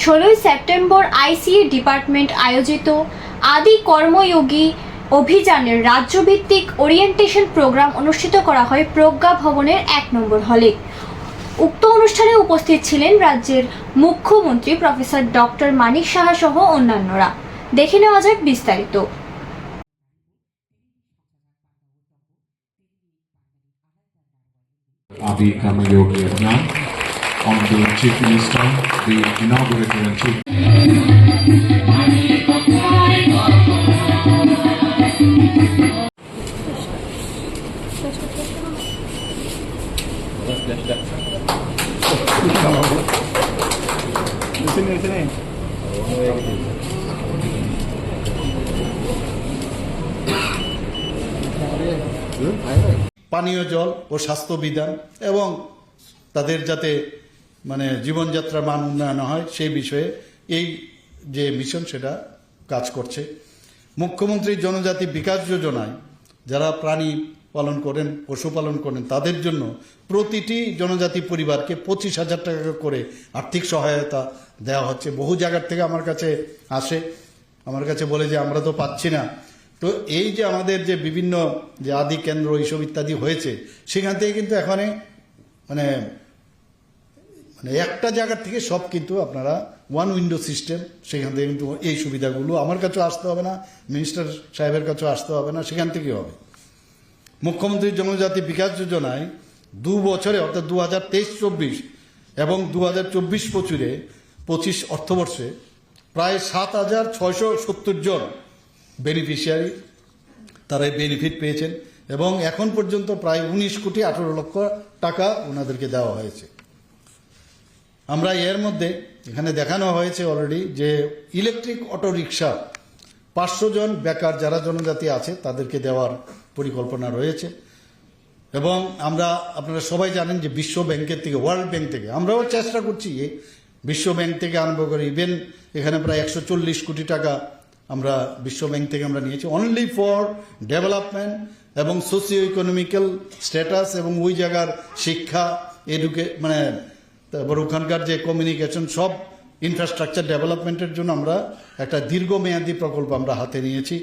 ষোলোই September আইসিএ department আয়োজিত আদি কর্মযোগী অভিযানের রাজ্যভিত্তিক ওরিয়েন্টেশন প্রোগ্রাম অনুষ্ঠিত করা হয় প্রজ্ঞা ভবনের এক নম্বর হলে উক্ত অনুষ্ঠানে উপস্থিত ছিলেন রাজ্যের মুখ্যমন্ত্রী প্রফেসর ডক্টর মানিক সাহা সহ অন্যান্যরা দেখে নেওয়া যাক বিস্তারিত Yogi Yajna. Honorable Chief Minister, the inaugural guarantee. পানীয় জল ও স্বাস্থ্যবিধান এবং তাদের যাতে মানে জীবনযাত্রার মান উন্নয়ন হয়, সেই বিষয়ে এই যে মিশন সেটা কাজ করছে। মুখ্যমন্ত্রী জনজাতি বিকাশ যোজনায় যারা প্রাণী পালন করেন পশুপালন করেন, তাদের জন্য প্রতিটি জনজাতি পরিবারকে পঁচিশ হাজার টাকা করে আর্থিক সহায়তা দেওয়া হচ্ছে। বহু জায়গার থেকে আমার কাছে আসে। আমার কাছে বলে যে, আমরা তো পাচ্ছি না। তো এই যে আমাদের যে বিভিন্ন যে আদি কেন্দ্র, এইসব ইত্যাদি হয়েছে, সেখান থেকে কিন্তু এখানে মানে মানে একটা জায়গার থেকে সব কিন্তু আপনারা ওয়ান উইন্ডো সিস্টেম সেখান থেকে কিন্তু এই সুবিধাগুলো আমার কাছেও আসতে হবে না মিনিস্টার সাহেবের কাছেও আসতে হবে না, সেখান থেকে হবে। মুখ্যমন্ত্রী জনজাতি বিকাশ যোজনায় দু বছরে, অর্থাৎ দু হাজার তেইশ চব্বিশ এবং দু হাজার চব্বিশ পঁচিশে পঁচিশ অর্থবর্ষে প্রায় সাত হাজার ছয়শো সত্তর জন বেনিফিশিয়ারি তারা বেনিফিট পেয়েছেন এবং এখন পর্যন্ত প্রায় উনিশ কোটি আঠেরো লক্ষ টাকা ওনাদেরকে দেওয়া হয়েছে। আমরা এর মধ্যে এখানে দেখানো হয়েছে অলরেডি যে ইলেকট্রিক অটো রিক্সা পাঁচশো জন বেকার যারা জনজাতি আছে তাদেরকে দেওয়ার পরিকল্পনা রয়েছে। এবং আমরা, আপনারা সবাই জানেন যে বিশ্ব ব্যাংকের থেকে ওয়ার্ল্ড ব্যাংক থেকে, আমরাও চেষ্টা করছি বিশ্ব ব্যাংক থেকে আরম্ভ করে ইভেন এখানে প্রায় একশো চল্লিশ কোটি টাকা আমরা বিশ্ব ব্যাংক থেকে আমরা নিয়েছি অনলি ফর ডেভেলপমেন্ট এবং সোসিও ইকোনমিক্যাল স্ট্যাটাস এবং ওই জায়গার শিক্ষা এডুকে মানে তারপর ওখানকার যে কমিউনিকেশন সব ইনফ্রাস্ট্রাকচার ডেভেলপমেন্টের জন্য আমরা একটা দীর্ঘমেয়াদী প্রকল্প আমরা হাতে নিয়েছি।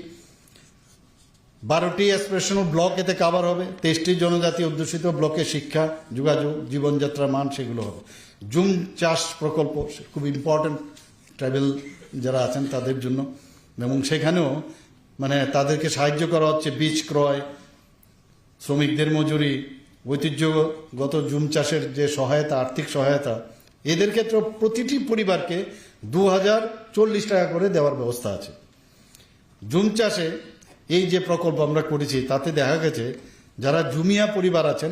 বারোটি এক্সপ্রেশনাল ব্লক এতে কাভার হবে। তেইশটি জনজাতি অধ্যুষিত ব্লকে শিক্ষা, যোগাযোগ, জীবনযাত্রার মান সেগুলো হবে। জুম চাষ প্রকল্প খুব ইম্পর্ট্যান্ট ট্রাইবেল যারা আছেন তাদের জন্য। এবং সেখানেও মানে তাদেরকে সাহায্য করা হচ্ছে বীজ ক্রয়, শ্রমিকদের মজুরি ঐতিহ্যগত জুম চাষের যে সহায়তা, আর্থিক সহায়তা, এদের ক্ষেত্রে প্রতিটি পরিবারকে দু হাজার চল্লিশ টাকা করে দেওয়ার ব্যবস্থা আছে। জুম চাষে এই যে প্রকল্প আমরা করেছি, তাতে দেখা গেছে যারা জুমিয়া পরিবার আছেন,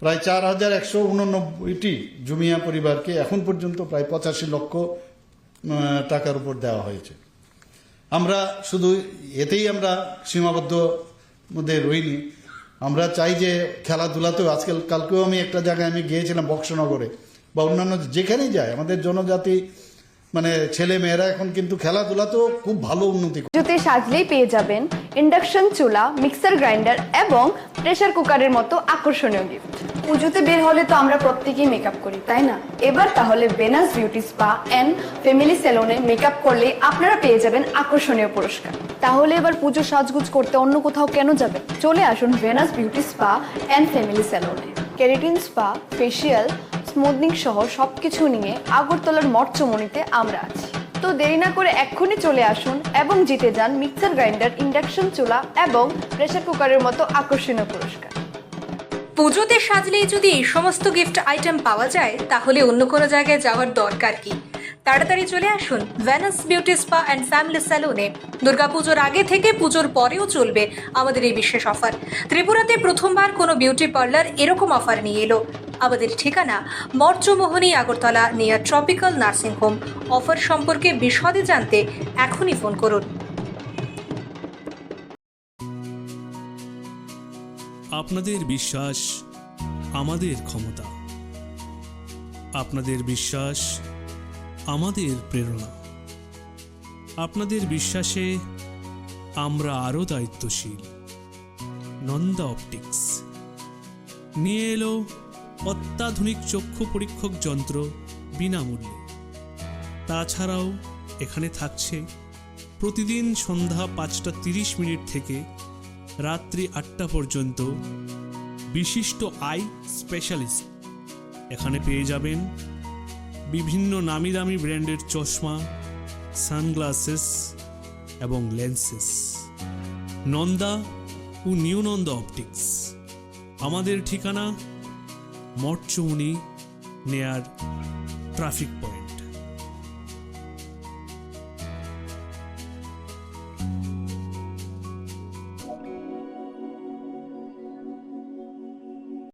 প্রায় চার হাজার একশো উননব্বইটি জুমিয়া পরিবারকে এখন পর্যন্ত প্রায় পঁচাশি লক্ষ টাকার উপর দেওয়া হয়েছে। আমরা শুধু এতেই আমরা সীমাবদ্ধ মধ্যে রইনি আমরা চাই যে খেলাধুলাতেও, আজকাল কালকেও আমি একটা জায়গায় আমি গিয়েছিলাম বক্সনগরে, বা অন্যান্য যেখানেই যায়, আমাদের জনজাতি মানে ছেলে মেয়েরা এখন কিন্তু খেলাধুলাতেও খুব ভালো উন্নতি জুতে সাজলেই পেয়ে যাবেন। ইন্ডাকশন চুলা, মিক্সার গ্রাইন্ডার এবং প্রেসার কুকারের মতো আকর্ষণীয় গিফট পুজোতে বের হলে তো আমরা প্রত্যেকেই মেকআপ করি, তাই না? এবার তাহলে Venus beauty spa and family সেলুনে মেকআপ করলে আপনারা পেয়ে যাবেন আকর্ষণীয় পুরস্কার। তাহলে এবার পুজো সাজগুজ করতে অন্য কোথাও কেন যাবেন? চলে আসুন Venus beauty spa and family সেলুনে কেরাটিন স্পা ফেসিয়াল স্মুথনিং সহ সব কিছু নিয়ে আগরতলার মঠচমনিতে আমরা আছি। তো দেরি না করে এক্ষুনি চলে আসুন এবং জিতে যান মিক্সার গ্রাইন্ডার, ইন্ডাকশন চুলা এবং প্রেসার কুকারের মতো আকর্ষণীয় পুরস্কার। পুজোতে সাজলেই যদি এই সমস্ত গিফট আইটেম পাওয়া যায়, তাহলে অন্য কোনো জায়গায় যাওয়ার দরকার কি? তাড়াতাড়ি চলে আসুন Venus beauty spa and family স্যালুনে দুর্গাপুজোর আগে থেকে পুজোর পরেও চলবে আমাদের এই বিশেষ অফার ত্রিপুরাতে প্রথমবার কোনো বিউটি পার্লার এরকম অফার নিয়ে এলো। আমাদের ঠিকানা মর্চমোহনী, Agartala near tropical nursing home offer সম্পর্কে বিশদে জানতে এখনই ফোন করুন। আপনাদের বিশ্বাস, আমাদের ক্ষমতা। আপনাদের বিশ্বাস, আমাদের প্রেরণা। আপনাদের বিশ্বাসে আমরা আরও দায়িত্বশীল। নন্দা অপটিক্স। নিয়ে এলো অত্যাধুনিক চক্ষু পরীক্ষক যন্ত্র বিনামূল্যে। তাছাড়াও এখানে থাকছে প্রতিদিন সন্ধ্যা পাঁচটা তিরিশ মিনিট থেকে রাত্রি আটটা পর্যন্ত বিশিষ্ট আই স্পেশালিস্ট। এখানে পেয়ে যাবেন বিভিন্ন নামি দামি ব্র্যান্ডের চশমা, সানগ্লাসেস এবং লেন্সেস। নন্দা ও নিউ নন্দা অপটিক্স। আমাদের ঠিকানা মঠচৌনি নেয়ার ট্রাফিক পয়েন্ট